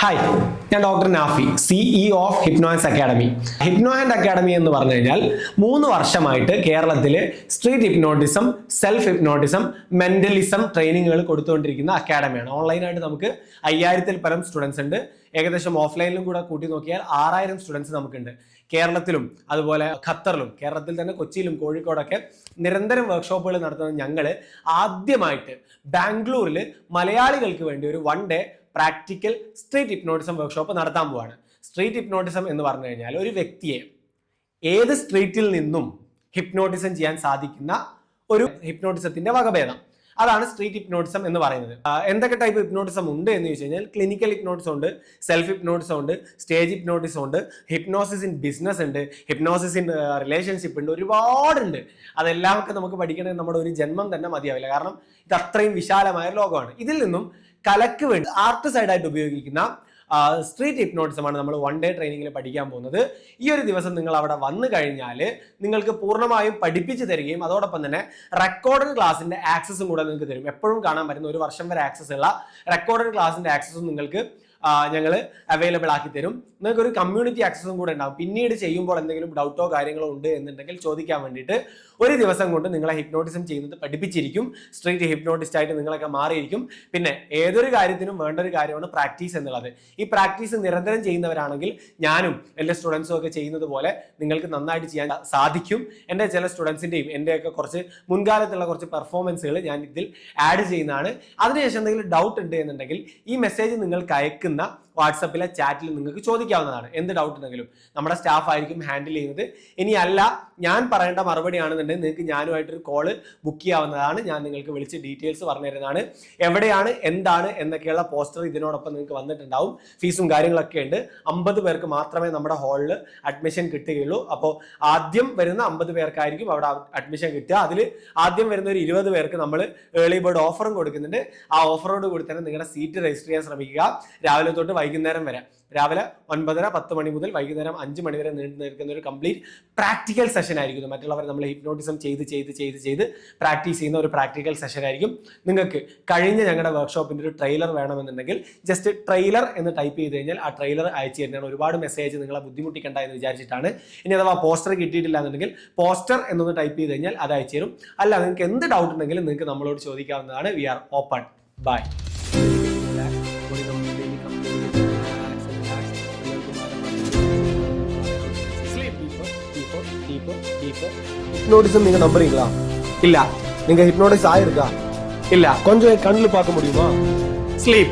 Hi ഞാൻ doctor Nafi CE of ഹിപ്നോയൻസ് academy ഹിപ്നോയൻഡ് അക്കാഡമി എന്ന് പറഞ്ഞു കഴിഞ്ഞാൽ മൂന്ന് വർഷമായിട്ട് കേരളത്തിൽ street hypnotism self hypnotism mentalism ട്രെയിനിങ്ങുകൾ കൊടുത്തുകൊണ്ടിരിക്കുന്ന അക്കാഡമിയാണ് ഓൺലൈനായിട്ട് നമുക്ക് അയ്യായിരത്തിൽ പരം സ്റ്റുഡൻസ് ഉണ്ട്. ഏകദേശം ഓഫ്ലൈനിലും കൂടെ കൂട്ടി നോക്കിയാൽ ആറായിരം സ്റ്റുഡൻസ് നമുക്കുണ്ട്. കേരളത്തിലും അതുപോലെ ഖത്തറിലും കേരളത്തിൽ തന്നെ കൊച്ചിയിലും കോഴിക്കോടൊക്കെ നിരന്തരം വർക്ക്ഷോപ്പുകൾ നടത്തുന്ന ഞങ്ങൾ ആദ്യമായിട്ട് ബാംഗ്ലൂരിൽ മലയാളികൾക്ക് വേണ്ടി ഒരു one day practical street hypnotism workshop നടത്താൻ പോവാണ്. സ്ട്രീറ്റ് ഹിപ്നോട്ടിസം എന്ന് പറഞ്ഞു കഴിഞ്ഞാൽ ഒരു വ്യക്തിയെ ഏത് സ്ട്രീറ്റിൽ നിന്നും ഹിപ്നോട്ടിസം ചെയ്യാൻ സാധിക്കുന്ന ഒരു ഹിപ്നോട്ടിസത്തിന്റെ വകഭേദം. അതാണ് സ്ട്രീറ്റ് ഹിപ്നോട്ടിസം എന്ന് പറയുന്നത്. എന്തൊക്കെ ടൈപ്പ് ഹിപ്നോട്ടിസം ഉണ്ട് എന്ന് ചോദിച്ചു കഴിഞ്ഞാൽ ക്ലിനിക്കൽ ഹിപ്നോട്ടിസം ഉണ്ട് സെൽഫ് ഹിപ്നോട്ടിസം ഉണ്ട് സ്റ്റേജ് ഹിപ്നോട്ടിസം ഉണ്ട് ഹിപ്നോസിസ് ഇൻ ബിസിനസ് ഉണ്ട് ഹിപ്നോസിസ് ഇൻ റിലേഷൻഷിപ്പ് ഉണ്ട് ഒരുപാടുണ്ട്. അതെല്ലാം ഒക്കെ നമുക്ക് പഠിക്കണമെങ്കിൽ നമ്മുടെ ഒരു ജന്മം തന്നെ മതിയാവില്ല. കാരണം ഇത് അത്രയും വിശാലമായ ലോകമാണ്. ഇതിൽ നിന്നും കലക്ക് വേണ്ടി ആർട്ട് സൈഡായിട്ട് ഉപയോഗിക്കുന്ന സ്ട്രീറ്റ് ഹിപ്നോട്ടിസമാണ് നമ്മൾ വൺ ഡേ ട്രെയിനിങ്ങിൽ പഠിക്കാൻ പോകുന്നത്. ഈ ഒരു ദിവസം നിങ്ങൾ അവിടെ വന്നു കഴിഞ്ഞാൽ നിങ്ങൾക്ക് പൂർണമായും പഠിപ്പിച്ചു തരികയും അതോടൊപ്പം തന്നെ റെക്കോർഡഡ് ക്ലാസ്സിന്റെ ആക്സസും കൂടെ നിങ്ങൾക്ക് തരും. എപ്പോഴും കാണാൻ പറ്റുന്ന ഒരു വർഷം വരെ ആക്സസ് ഉള്ള റെക്കോർഡഡ് ക്ലാസ്സിന്റെ ആക്സസും നിങ്ങൾക്ക് ഞങ്ങൾ അവൈലബിൾ ആക്കി തരും. നിങ്ങൾക്ക് ഒരു കമ്മ്യൂണിറ്റി ആക്സസും കൂടെ ഉണ്ടാവും. പിന്നീട് ചെയ്യുമ്പോൾ എന്തെങ്കിലും ഡൗട്ടോ കാര്യങ്ങളോ ഉണ്ട് എന്നുണ്ടെങ്കിൽ ചോദിക്കാൻ വേണ്ടിയിട്ട് ഒരു ദിവസം കൊണ്ട് നിങ്ങളെ ഹിപ്നോട്ടിസം ചെയ്യുന്നത് പഠിപ്പിച്ചിരിക്കും. സ്ട്രീറ്റ് ഹിപ്നോട്ടിസ്റ്റ് ആയിട്ട് നിങ്ങളൊക്കെ മാറിയിരിക്കും. പിന്നെ ഏതൊരു കാര്യത്തിനും വേണ്ട ഒരു കാര്യമാണ് പ്രാക്ടീസ് എന്നുള്ളത്. ഈ പ്രാക്ടീസ് നിരന്തരം ചെയ്യുന്നവരാണെങ്കിൽ ഞാനും എന്റെ സ്റ്റുഡൻസും ഒക്കെ ചെയ്യുന്നത് പോലെ നിങ്ങൾക്ക് നന്നായിട്ട് ചെയ്യാൻ സാധിക്കും. എന്റെ ചില സ്റ്റുഡൻസിന്റെയും എന്റെയൊക്കെ കുറച്ച് മുൻകാലത്തുള്ള കുറച്ച് പെർഫോമൻസുകൾ ഞാൻ ഇതിൽ ആഡ് ചെയ്യുന്നതാണ്. അതിനുശേഷം എന്തെങ്കിലും ഡൗട്ട് ഉണ്ട് എന്നുണ്ടെങ്കിൽ ഈ മെസ്സേജ് നിങ്ങൾക്ക് അയക്കുന്ന വാട്സപ്പിലെ ചാറ്റിൽ നിങ്ങൾക്ക് ചോദിക്കാവുന്നതാണ്. എന്ത് ഡൗട്ട് ഉണ്ടെങ്കിലും നമ്മുടെ സ്റ്റാഫ് ആയിരിക്കും ഹാൻഡിൽ ചെയ്യുന്നത്. ഇനി അല്ല ഞാൻ പറയേണ്ട മറുപടി ആണെന്നുണ്ടെങ്കിൽ നിങ്ങൾക്ക് ഞാനുമായിട്ടൊരു കോൾ ബുക്ക് ചെയ്യാവുന്നതാണ്. ഞാൻ നിങ്ങൾക്ക് വിളിച്ച് ഡീറ്റെയിൽസ് പറഞ്ഞു തരുന്നതാണ് എവിടെയാണ് എന്താണ് എന്നൊക്കെയുള്ള പോസ്റ്റർ ഇതിനോടൊപ്പം നിങ്ങൾക്ക് വന്നിട്ടുണ്ടാവും. ഫീസും കാര്യങ്ങളൊക്കെ ഉണ്ട്. അമ്പത് പേർക്ക് മാത്രമേ നമ്മുടെ ഹാളിൽ അഡ്മിഷൻ കിട്ടുകയുള്ളൂ. അപ്പോൾ ആദ്യം വരുന്ന അമ്പത് പേർക്കായിരിക്കും അവിടെ അഡ്മിഷൻ കിട്ടുക. അതിൽ ആദ്യം വരുന്ന ഒരു ഇരുപത് പേർക്ക് നമ്മൾ ഏർലി ബേർഡ് ഓഫറും കൊടുക്കുന്നുണ്ട്. ആ ഓഫറോട് കൂടി തന്നെ നിങ്ങളുടെ സീറ്റ് രജിസ്റ്റർ ചെയ്യാൻ ശ്രമിക്കുക. രാവിലെ തൊട്ട് വൈകുന്നേരം വരെ. രാവിലെ ഒൻപതര പത്ത് മണി മുതൽ വൈകുന്നേരം അഞ്ച് മണി വരെ നീണ്ടു നിൽക്കുന്ന ഒരു കംപ്ലീറ്റ് പ്രാക്ടിക്കൽ സെഷൻ ആയിരിക്കും. മറ്റുള്ളവർ നമ്മൾ ഹിപ്നോട്ടിസം ചെയ്ത് ചെയ്ത് ചെയ്ത് ചെയ്ത് പ്രാക്ടീസ് ചെയ്യുന്ന ഒരു പ്രാക്ടിക്കൽ സെഷൻ ആയിരിക്കും. നിങ്ങൾക്ക് കഴിഞ്ഞ ഞങ്ങളുടെ വർക്ക്ഷോപ്പിന്റെ ഒരു ട്രെയിലർ വേണമെന്നുണ്ടെങ്കിൽ ജസ്റ്റ് ട്രെയിലർ എന്ന് ടൈപ്പ് ചെയ്ത് കഴിഞ്ഞാൽ ആ ട്രെയിലർ അയച്ചു തരുന്നതാണ്. ഒരുപാട് മെസ്സേജ് നിങ്ങളെ ബുദ്ധിമുട്ടിക്കണ്ട എന്ന് വിചാരിച്ചിട്ടാണ്. ഇനി അഥവാ പോസ്റ്റർ കിട്ടിയിട്ടില്ല എന്നുണ്ടെങ്കിൽ പോസ്റ്റർ എന്നൊന്ന് ടൈപ്പ് ചെയ്ത് കഴിഞ്ഞാൽ അത് അയച്ചു തരും. അല്ല നിങ്ങൾക്ക് എന്ത് ഡൗട്ട് ഉണ്ടെങ്കിലും നിങ്ങൾക്ക് നമ്മളോട് ചോദിക്കാവുന്നതാണ്. വി ആർ ഓപ്പൺ ബൈ இப்போ. ஹிப்னோட்டிசம் நீங்க நம்புறீங்களா? இல்ல. நீங்க ஹிப்னோடிஸ் ஆயிருக்கா? இல்ல. கொஞ்சம் கண்ணுல கண்ணில் பார்க்க முடியுமா? ஸ்லீப்